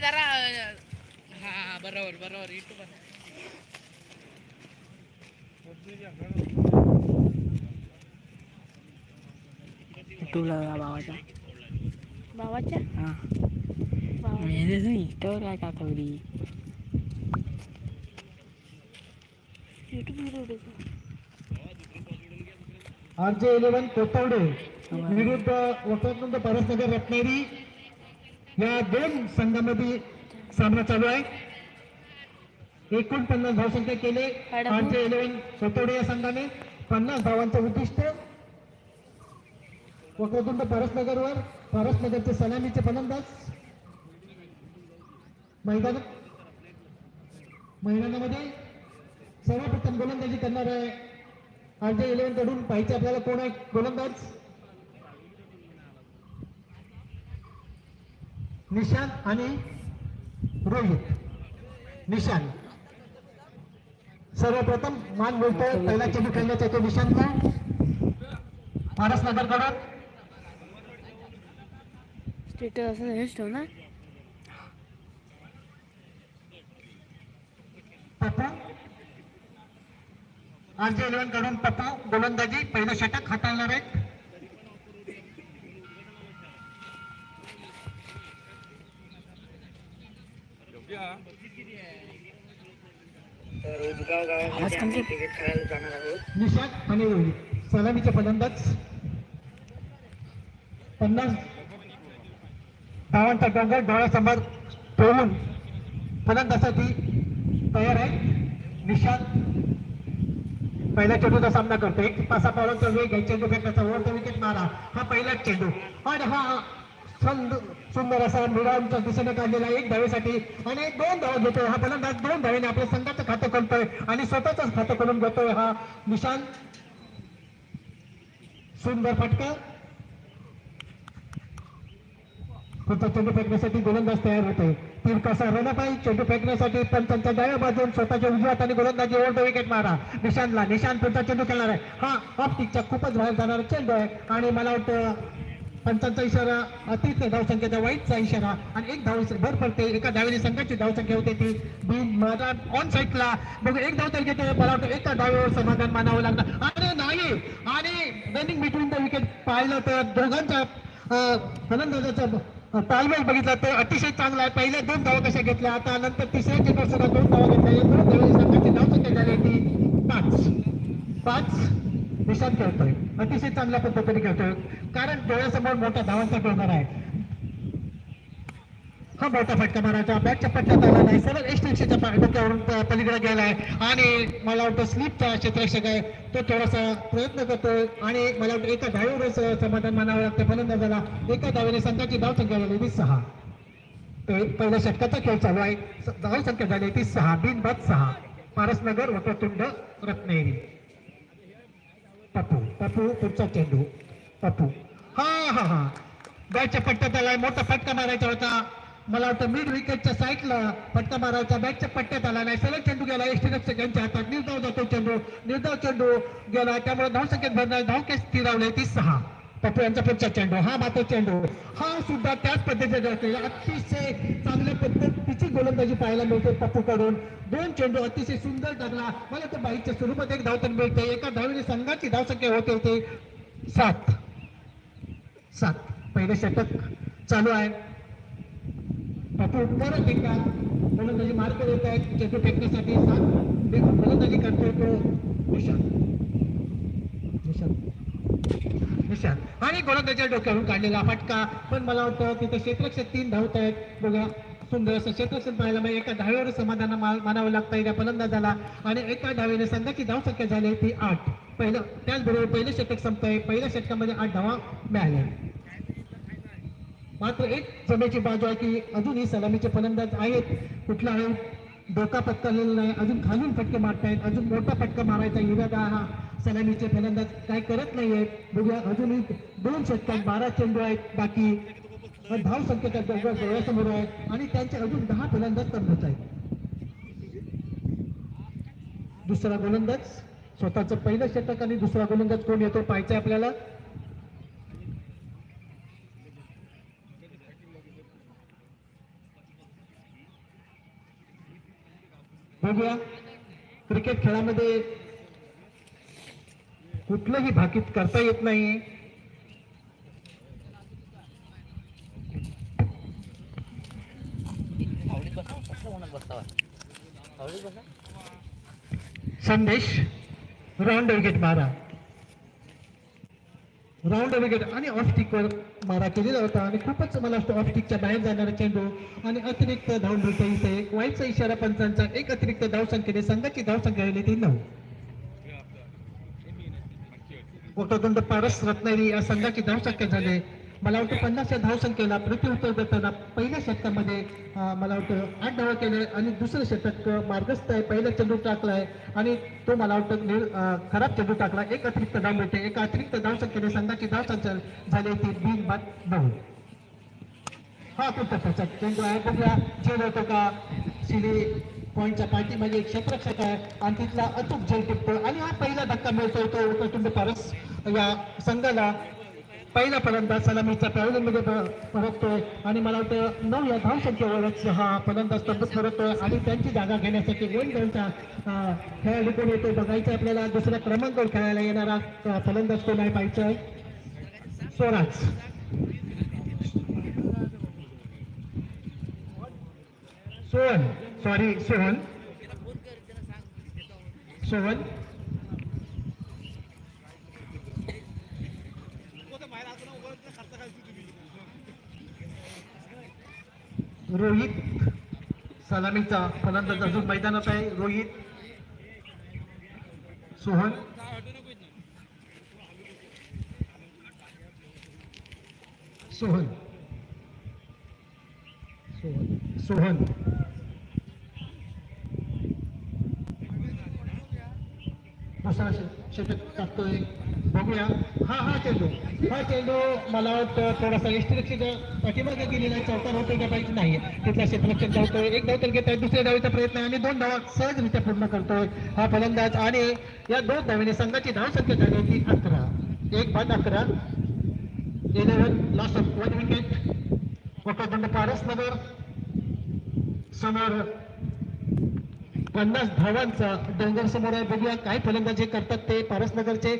जरा हा बरोबर बरोबर तुला भावाच्या. भावाच्या? हा. काय इलेव्हन कोथवडे विरुद्ध वसंतनंद परसनगर रत्नागिरी या दोन संघामध्ये सामना चालू आहे. एकूण पन्नास धावसंख्या केले. जे इलेव्हन कोथवडे या संघाने पन्नास धावांचं उद्दिष्ट. वक्रतुंड परसनगरवर परसनगरचे सलामीचे फलंदाज. मैदानात मैदानामध्ये सर्वप्रथम गोलंदाजी करणार आहे जे इलेव्हनकडून पाहिजे आपल्याला कोण आहे गोलंदाज? निशान आणि रोहित. निशान. सर्वप्रथम मान बोलतो पहिला चेंडू खेळण्याचा तो निशांतला पारसनगरकडून स्टेटस असं हेच ठेव ना. पप्पू. इलेव्हनकडून पप्पू गोलंदाजी पहिलं षटक हाताळणार आहेत. आवाज कमी निशांत आणि रोहित सलामीचे फलंदाज. पन्नास धावांचा डोंगर डोळ्यासमोर ठेवून फलंदाजासाठी तयार आहे निशांत पहिल्या चेंडूचा सामना करतो एक पासा पावलांचा वेग आहे. चेंडू फेकण्याचा ओव्हरचा विकेट मारा. हा पहिलाच चेंडू. आणि हा संद सुंदर असा मिळांच्या दिशेने काढलेला एक धावेसाठी आणि दोन धावा घेतोय. हा फलंदाज दोन धावेने आपल्या संघाचं खातं खोलतोय आणि स्वतःच खातं खोलून घेतोय हा निशांत. सुंदर फटका. फक्त चेंडू फेकण्यासाठी गोलंदाज तयार होते तीन कसा रनपाई चेंडू फेकण्यासाठी पंचांच्या डाव्या बाजून स्वतःच्या उजव्या हाताने गोलंदाजी ओव्हर विकेट मारा. निशांतला निशांत पुढचा चेंडू खेळणार आहे. हा ऑप्टिकचा खूपच बाहेर जाणारा चेंडू आहे. आणि मला वाटतं पंचांचा इशारा अतिरिक्त धावसंख्येचा वाईटचा इशारा आणि एक धाव भर पडते. एका धावेने संघाची धावसंख्या होते ती. बिन मैदान ऑन साईटला बघू एक धाव तर घेतो मला वाटतं. एका धावेवर समाधान मानावं लागलं अरे नाही! आणि रनिंग बिटवीन द विकेट पाहिलं तर दोघांचा फलंदाजाचा तालमेल बघितला तर अतिशय चांगला आहे. पहिल्या दोन धावा कशा घेतल्या? आता नंतर तिसऱ्या चेंडूवर सुद्धा दोन धावा घेतल्या. दोन धावेने संघाची धावसंख्या झाली ती पाच. पाच. निशांत खेळतोय. अतिशय चांगल्या पद्धतीने खेळतोय. कारण डोळ्यासमोर मोठा धावांचा डोंगर आहे. हा मोठा फटका मारायचा. बॅटच्या पट्ट्यात आला नाही सरळ एस रिक्षाच्या डोक्यावरून प- पलीकडे गेलाय आणि मला वाटतं स्लिपचा क्षेत्ररक्षक आहे तो थोडासा प्रयत्न करतोय. आणि मला वाटतं एका धावेवरच समाधान मानावं लागतं. फलंदाजाला एका धावेने संघाची धावसंख्या झाली ती सहा. पहिल्या षटकाचा खेळ चालू आहे. धाव संख्या झाली ती सहा. बिनबाद सहा. पारसनगर वक्रतुंड रत्नागिरी पप्पू पप्पू पुढचा चेंडू. पप्पू हा हा हा. बॅटच्या पट्ट्यात आलाय. मोठा फटका मारायचा होता. मला वाटतं मिड विकेटच्या साईडला फटका मारायचा. बॅटच्या पट्ट्यात आला नाही. सरळ चेंडू गेला. एस रक्षक यांच्या हातात. निर्धाव जातो चेंडू. निर्धाव चेंडू गेला. त्यामुळे धावसंख्येत भरणार धावकेस स्थिरावले. ती सहा. पप्पू यांचा पुढचा चेंडू हा मात्र चेंडू. हा सुद्धा त्याच पद्धतीचा अतिशय चांगल्या पद्धतीची गोलंदाजी पाहायला मिळते पप्पू कडून दोन चेंडू अतिशय सुंदर टाकला मला तर बाईकच्या स्वरूपात एक धावतन मिळते एका धावने संघाची धावसंख्या होते होते. सात. सात. पहिले षटक चालू आहे. पप्पू परत एकदा गोलंदाजी मार्ग देत आहेत. चेंडू फेकण्यासाठी सात. गोलंदाजी करतोय तो निशांत निशांत निशांत आणि गोलंदाजीच्या डोक्यावरून काढलेला फटका. पण मला वाटतं तिथे क्षेत्ररक्षक तीन धावत आहेत. बघा सुंदर असं क्षेत्ररक्षण पाहायला मिळेल. एका धावेवर समाधान मानावं लागतं. या फलंदाजाला आणि एका धावेने संघाची धावसंख्या झाली ती आठ. पहिलं त्याचबरोबर पहिलं षटक संपतंय पहिल्या षटकामध्ये आठ धावा मिळाल्या. मात्र एक जमेची बाजू आहे की अजूनही सलामीचे फलंदाज आहेत. कुठला आहे? डोका पत्करलेला नाही. अजून खालून फटके मारतायत. अजून मोठा फटका मारायचा इरादा हा. सलामीचे फलंदाज काय करत नाहीये बघूया. अजूनही दोन षटकात बारा चेंडू आहेत बाकी धाव संख्येच्या दोघं डोळ्यासमोर आहे आणि त्यांचे अजून दहा फलंदाज तंबूत आहेत. दुसरा गोलंदाज स्वतःचं पहिलं षटक आणि दुसरा गोलंदाज कोण येतो पाहायचं आपल्याला. बघूया. क्रिकेट खेळामध्ये कुठलंही भाकीत करता येत नाही. संदेश राऊंड विकेट मारा. राऊंड विकेट आणि ऑफ स्टिकवर मारा केलेला होता आणि खूपच मला वाटतं ऑफ स्टिकच्या बाहेर जाणारा चेंडू आणि अतिरिक्त धाव मिळते इथे वाईटचा इशारा पंचांचा एक अतिरिक्त धाव संख्येने संघाची धाव संख्या ती नऊ. वक्रतुंड पारस रत्नागिरी या संघाची दहा संख्या झाले. मला वाटतं पन्नासच्या धाव संख्येला प्रत्युत्तर देताना पहिल्या षटकामध्ये मला वाटतं आठ धावा केले आणि दुसरं षटक मार्गस्थ आहे. पहिला चेंडू टाकलाय आणि तो मला वाटतं निर- खराब चेंडू टाकला. एक अतिरिक्त धाव मिळते. एक अतिरिक्त धाव संख्येने संघाची धाव संख्या झाली ती बिन बाद नऊ. हा कुठं चेंडू आहे. बघूया. झेल होतो का? सिली. पॉईंटच्या पाठीमध्ये एक क्षेत्ररक्षक आहे आणि तिथला अचूक झेल आणि हा पहिला धक्का मिळतो तो कौटुंब पारस. या संघाला पहिला फलंदाज सलामीच्या पॅव्हलियनमध्ये प- परततोय. आणि मला वाटतं नऊ या धावसंख्येवरच हा फलंदाज तब्बत करतोय. आणि त्यांची जागा घेण्यासाठी वन गोलचा खेळाडू कोण येतो बघायचं आपल्याला. दुसऱ्या क्रमांकावर खेळायला येणारा फलंदाज कोण आहे पाहिजे आहे? स्वराज. सोहन सॉरी सोहन. सोहन. रोहित सलामीचा फलंदाज अजून मैदानात आहे. रोहित. सोहन सोहन. सोहन. सोहन. दुसरा षटक टाकतोय. बघूया. हा हा चेंडू. हा चेंडू मला वाटतं थोडासा यष्टीरक्षीच्या पाठीमागे गेलेला आहे. चौथा धाव का पाहिजे नाही तिथला क्षेत्ररक्षण धावतोय. एक धाव तर घेत आहे दुसऱ्या धावेचा प्रयत्न आहे आणि दोन धावा सहजरित्या पूर्ण करतोय. हा फलंदाज आणि या दोन धावेने संघाची धाव संख्या झाली होती अकरा. एक बाद अकरा. Eleven loss of one wicket Vakradand Paras Nagar समोर पन्नास धावांचा डोंगर समोर आहे. बघूया काय फलंदाजी करतात ते. पारसनगरचे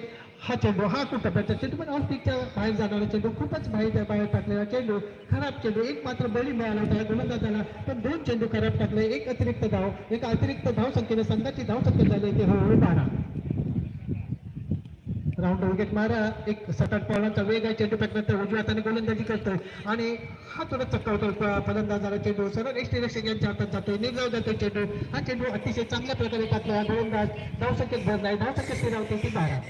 हा चेंडू हा खूप टप्प्याचा चेंडू पण ऑफिकच्या बाहेर जाणारा चेंडू. खूपच बाहेर बाहेर टाकलेला चेंडू. खराब चेंडू. एक मात्र बळी मिळाला होता गोलंदाजाला. पण दोन चेंडू खराब टाकले. एक अतिरिक्त धाव एक अतिरिक्त धाव संख्येने संघाची धाव संख्या झाली ते हळूहळू बारा. राऊंड विकेट मारा एक सात आठ पॉलांचा वेग आहे चेंडू फेकण्यात उजव्या हाताने गोलंदाजी करतोय. आणि हा थोडा चक्कावतो फलंदाजाला चेंडू सरळ एक्स्ट्री रक्षक यांच्या हातात जातोय. निर्गाव जातोय चेंडू. हा चेंडू अतिशय चांगल्या प्रकारे टाकला. हा गोलंदाज धाव संख्येत आहे. धाव संख्येत ती बारा.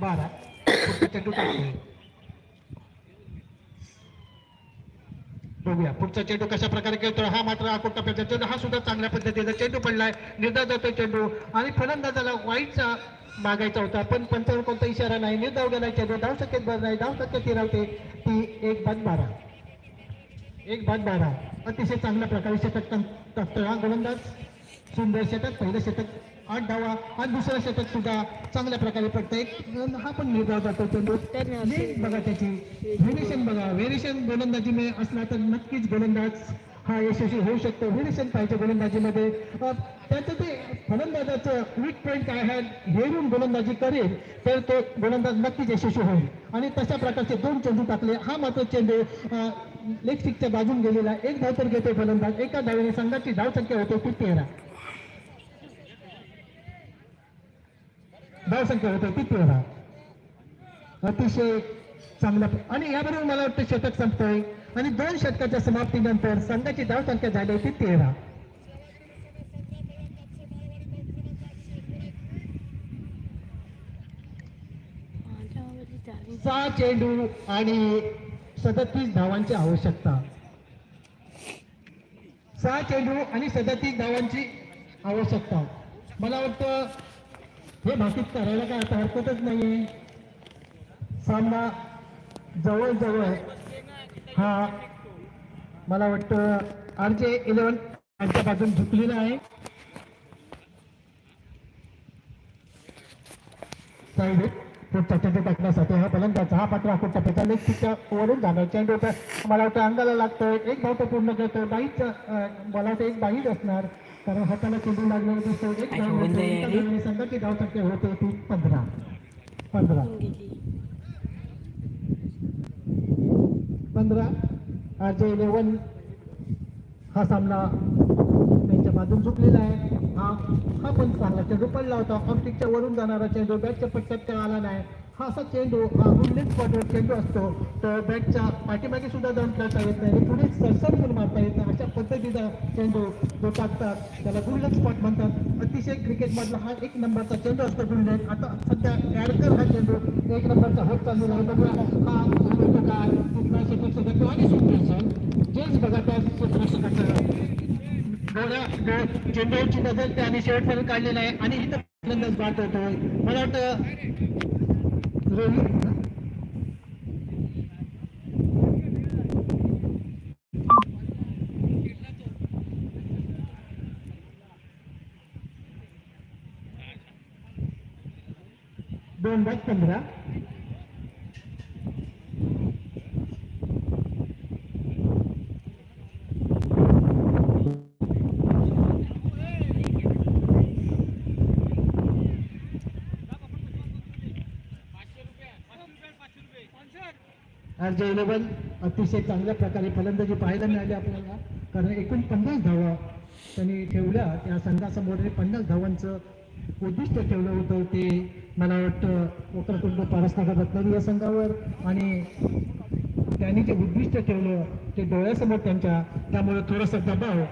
बारा. चेंडू टाकतोय. बघूया. पुढचा चेंडू कशा प्रकारे खेळतो हा मात्र आकुट टप्प्याचा चेंडू हा सुद्धा चांगल्या पद्धतीचा चेंडू पडलाय. निर्धाव जातो चेंडू. आणि फलंदाजाला वाईटचा मागायचा होता. पण पंचावर कोणता इशारा नाही. निर्धाव गेला चेंडू. धाव संख्येत भर नाही. धाव संख्येत फिरवते. ती एक बाद बारा. एक बाद बारा. अतिशय चांगल्या प्रकारे षटक टाकतोय हा गोलंदाज. सुंदर षटक पहिलं षटक आठ धावा आणि दुसरं षटक सुद्धा चांगल्या प्रकारे पडतं एक हा पण निर्धाव जातो चेंडू बघा त्याची. व्हेरिएशन बघा. व्हेरिएशन गोलंदाजीमध्ये असला तर नक्कीच गोलंदाज हा यशस्वी होऊ शकतो. व्हेरिएशन पाहिजे गोलंदाजीमध्ये. त्याचं ते फलंदाजाचं वीक पॉईंट काय आहे हेरून गोलंदाजी करेल तर तो गोलंदाज नक्कीच यशस्वी होईल. आणि तशा प्रकारचे दोन चेंडू टाकले. हा मात्र चेंडू लेग स्टिकच्या बाजून गेलेला. एक धाव तर घेतो फलंदाज. एका धावेने संघाची धाव संख्या होते ती तेरा. धाव संख्या होते ती तेरा अतिशय चांगला आणि याबरोबर मला वाटतं शतक संपतोय. आणि दोन षटकाच्या समाप्तीनंतर संघाची धाव संख्या झाली होती तेरा. सहा चेंडू आणि सदतीस धावांची आवश्यकता. सहा चेंडू आणि सदतीस धावांची आवश्यकता. मला वाटतं हे भाकीत करायला काय आता हरकतच नाहीये. सामना जवळजवळ हा मला वाटतं आर जे इलेव्हन यांच्या बाजून झुकलेला आहे. साईड पुढचा टाकण्यासाठी हा फलंदाज हा पात्र आखूट टप्प्याचा लेग तिच्या वरून जाणार. चेंडू मला वाटतं अंगाला लागतोय. एक धावतो पूर्ण करतोय. बाईच मला वाटतं एक बाईच असणार. कारण हाताला चेंडू लागलेला दिसतो एक संघाची धाव संख्या होते ती पंधरा. पंधरा. पंधरा. R eleven. हा सामना त्यांच्या बाजून चुकलेला आहे. हा हा पण चांगला चेंडू पडला होता. ऑप्टिकच्या वरून जाणारा चेंडू बॅटच्या पट्ट्यात काय आला नाही. हा असा चेंडू हा गुडलेट चेंडू असतो. तर बॅटच्या पाठीमागे सुद्धा जाऊन खेळता येत नाही. पुढे सरसर पण मारता येत नाही. अशा पद्धतीचा चेंडू जो टाकतात त्याला गुडलेट स्पॉट म्हणतात. अतिशय क्रिकेटमधला हा एक नंबरचा चेंडू असतो गुडलेट आता सध्या ॲडकर हा चेंडू एक नंबरचा होत चालू आहे. हा काय आणि सुटतो जेच बघा त्या क्षेत्ररक्षकाचं डोळ्या चेंडूची नजर त्याने शेवटपर्यंत काढलेला आहे आणि इथं फलंदाज बाद होतोय मला वाटतं दोन बाद पंधरा आर जे इलेव्हन अतिशय चांगल्या प्रकारे फलंदाजी पाहायला मिळाली आपल्याला. कारण एकूण पन्नास धावा त्यांनी ठेवल्या. त्या संघासमोर पन्नास धावांचं उद्दिष्ट ठेवलं होतं. ते मला वाटतं वक्रतुंड पारसनगर रत्नागिरी या संघावर. आणि त्यांनी जे उद्दिष्ट ठेवलं ते डोळ्यासमोर त्यांच्या त्यामुळे थोडासा दबाव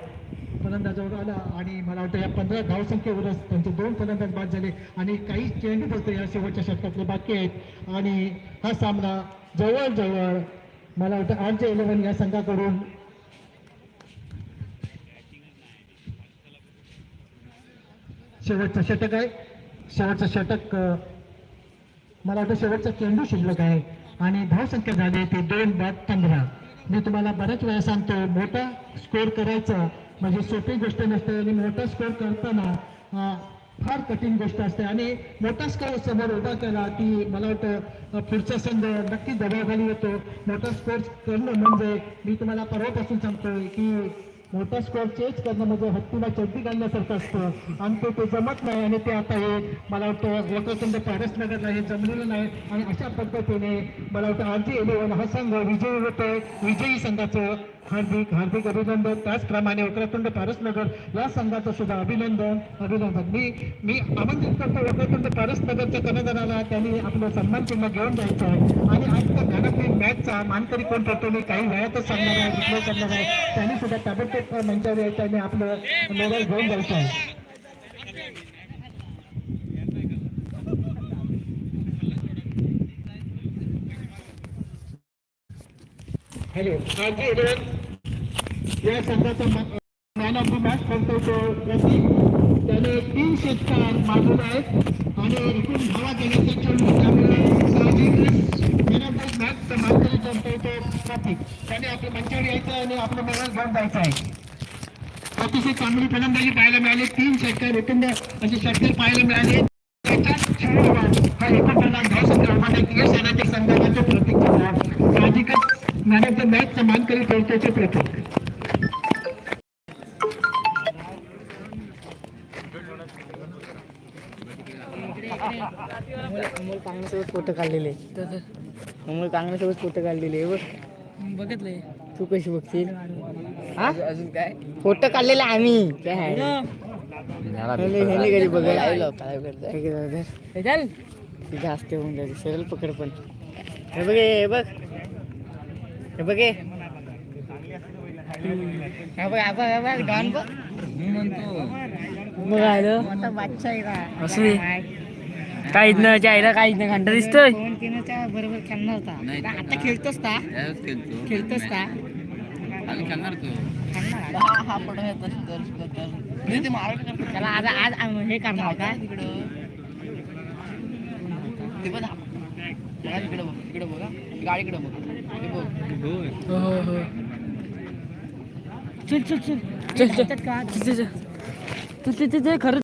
फलंदाजावर आला आणि मला वाटतं या पंधरा धावसंख्येवरच त्यांचे दोन फलंदाज बाद झाले आणि काही चेंडू फक्त या शेवटच्या षटकातले बाकी आहेत. आणि हा सामना जवळजवळ मला वाटतं आर जे इलेव्हन या संघाकडून शेवटचं षटक आहे. शेवटचं षटक मला वाटतं शेवटचा चेंडू शिल्लक आहे. आणि धावसंख्या झाली ते दोन बाद पंधरा. मी तुम्हाला बऱ्याच वेळा सांगतो मोठा स्कोर करायचा म्हणजे सोपी गोष्ट नसते आणि मोठा स्कोर करताना फार कठीण गोष्ट असते. आणि मोठा स्कोर समोर उभा केला की मला वाटतं पुढचा संघ नक्की दबावाखाली येतो. मोठा स्कोर करणं म्हणजे मी तुम्हाला परवापासून सांगतोय की मोठा स्कोर चेंज करणं म्हणजे हत्तीला चड्डी घालण्यासारखं असतं. आणि ते ते जमत नाही आणि ते आता हे मला वाटतं वक्रतुंड पारसनगरला हे जमलेलं नाही. आणि अशा पद्धतीने मला वाटतं आजी इलेव्हन हा संघ विजयी होतोय. विजयी संघाचं हार्दिक हार्दिक अभिनंदन. त्याचप्रमाणे वक्रतुंड पारसनगर या संघाचं सुद्धा अभिनंदन अभिनंदन. मी मी आमंत्रित करतो वक्रतुंड पारसनगरच्या कर्णधाराला त्यांनी आपलं सन्मान चिन्ह घेऊन जायचं आहे. आणि आजच्या त्या मॅचचा मानकरी कोण करतो मी काही वेळातच सांगणार आहे डिक्लेअर करणार आहे. त्यांनी सुद्धा ताबडतोब मंचावर यायचं आणि आपलं मेडल घेऊन जायचं आहे. हॅलो. आजी इलेव्हन या संघाचा मॅन ऑफ द मॅच करतो त्याने तीन षटकार मारलेले आहेत आणि एकूण धावा गेल्याचे चेंडू त्यामुळे साहजिक मॅन ऑफ द मॅच मारलेले ठरतो तो प्रतीक त्याने आपल्या मंचावर यायचं आणि आपलं मेडल घेऊन जायचं आहे. अतिशय चांगली फलंदाजी पाहायला मिळाली. तीन षटकार एकूण असे षटकार पाहायला मिळाले. त्याच्यात चेंडूवर हा एकोणपन्नास धावसंख्या उभारला यश संघाचे प्रतीक साहजिकच मॅन ऑफ द मॅच मानकरी करीत प्रतीक. फोटो काढलेले. अमोल कांगण्यासोबत फोटो काढलेले बघ. बघितलंय. तू कशी बघशील? हा? अजून काय? फोटो काढलेला आम्ही. काय कधी बघायला तिथे असते होऊन जाते सरळ पकड पण. हे बघ हे बघ. हे बघ. हे. बघ हा बघ, हा बघ, गाण बघ. मग आलं. असू काहीच न जायला काहीच न घंटा दिसतोय. बरोबर खेळणार होता. आता खेळतोस का? खेळतोस का? खेळणार तू. हा त्याला आज आज आम- हे करणार का इकडे बघा गाडीकडे बघ. हे बघ. हो हो हो. चल चल चल. चल चल. चल चल चल चल खरं